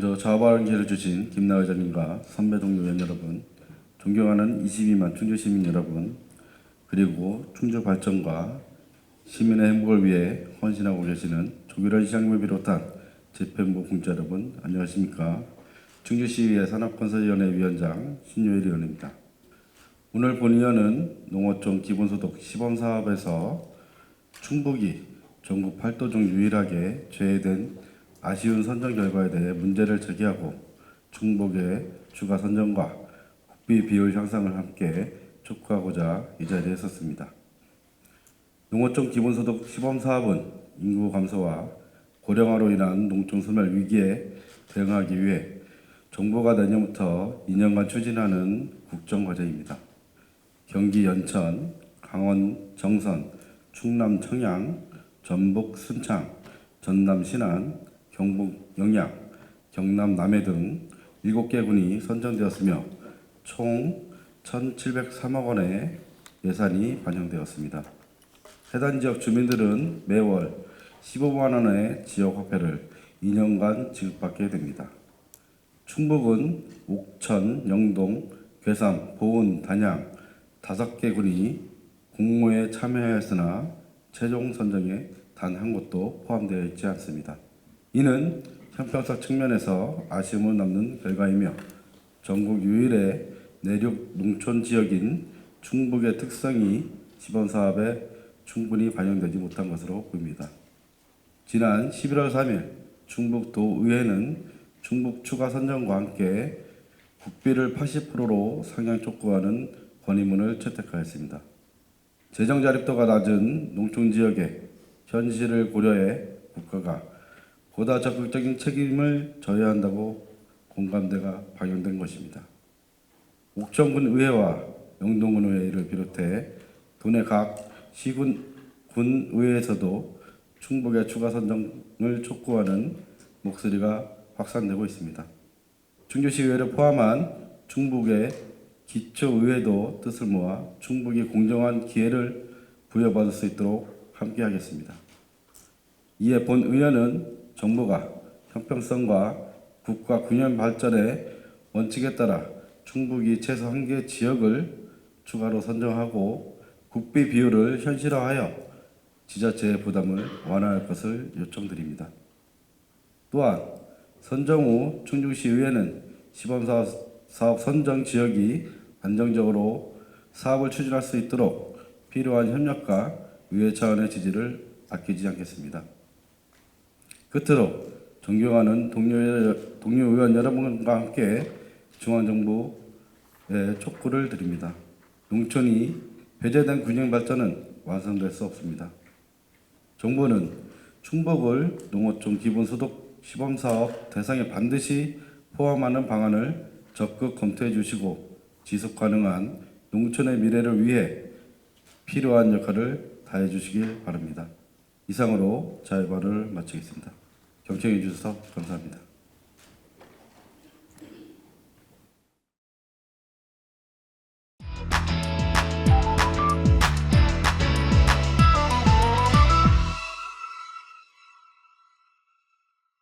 좌발을 기회를 주신 김나 의장님과 선배 동료 의원 여러분, 존경하는 22만 충주 시민 여러분, 그리고 충주 발전과 시민의 행복을 위해 헌신하고 계시는 조기련 시장님을 비롯한 재팬부 공자 여러분, 안녕하십니까? 충주시의회 산업건설위원회 위원장 신요일 의원입니다. 오늘 본의원은 농어촌 기본소득 시범사업에서 충북이 전국 8도 중 유일하게 제외된 아쉬운 선정 결과에 대해 문제를 제기하고 충북의 추가 선정과 국비 비율 향상을 함께 촉구하고자 이 자리에 섰습니다. 농어촌 기본소득 시범 사업은 인구 감소와 고령화로 인한 농촌 소멸 위기에 대응하기 위해 정부가 내년부터 2년간 추진하는 국정과제입니다. 경기 연천, 강원 정선, 충남 청양, 전북 순창, 전남 신안, 경북 영양, 경남 남해 등 7개 군이 선정되었으며 총 1,703억 원의 예산이 반영되었습니다. 해당 지역 주민들은 매월 15만 원의 지역 화폐를 2년간 지급받게 됩니다. 충북은 옥천, 영동, 괴산, 보은, 단양 다섯 개 군이 공모에 참여하였으나 최종 선정에 단 한 곳도 포함되어 있지 않습니다. 이는 형평성 측면에서 아쉬움을 남는 결과이며 전국 유일의 내륙 농촌 지역인 충북의 특성이 시범 사업에 충분히 반영되지 못한 것으로 보입니다. 지난 11월 3일 충북도의회는 충북 추가 선정과 함께 국비를 80%로 상향 촉구하는 건의문을 채택하였습니다. 재정 자립도가 낮은 농촌 지역의 현실을 고려해 국가가 보다 적극적인 책임을 져야 한다고 공감대가 방영된 것입니다. 옥천군 의회와 영동군 의회를 비롯해 도내 각 시군 군 의회에서도 충북의 추가 선정을 촉구하는 목소리가 확산되고 있습니다. 충주시 의회를 포함한 충북의 기초의회도 뜻을 모아 충북이 공정한 기회를 부여받을 수 있도록 함께하겠습니다. 이에 본 의원은 정부가 형평성과 국가 균형 발전의 원칙에 따라 충북이 최소 한 개 지역을 추가로 선정하고 국비 비율을 현실화하여 지자체의 부담을 완화할 것을 요청드립니다. 또한 선정 후 충주시 의회는 시범사업 사업 선정 지역이 안정적으로 사업을 추진할 수 있도록 필요한 협력과 의회 차원의 지지를 아끼지 않겠습니다. 끝으로 존경하는 동료, 동료 의원 여러분과 함께 중앙정부에 촉구를 드립니다. 농촌이 배제된 균형 발전은 완성될 수 없습니다. 정부는 충북을 농어촌 기본소득 시범사업 대상에 반드시 포함하는 방안을 적극 검토해 주시고 지속 가능한 농촌의 미래를 위해 필요한 역할을 다해 주시길 바랍니다. 이상으로 자유발을 마치겠습니다. 경청해 주셔서 감사합니다.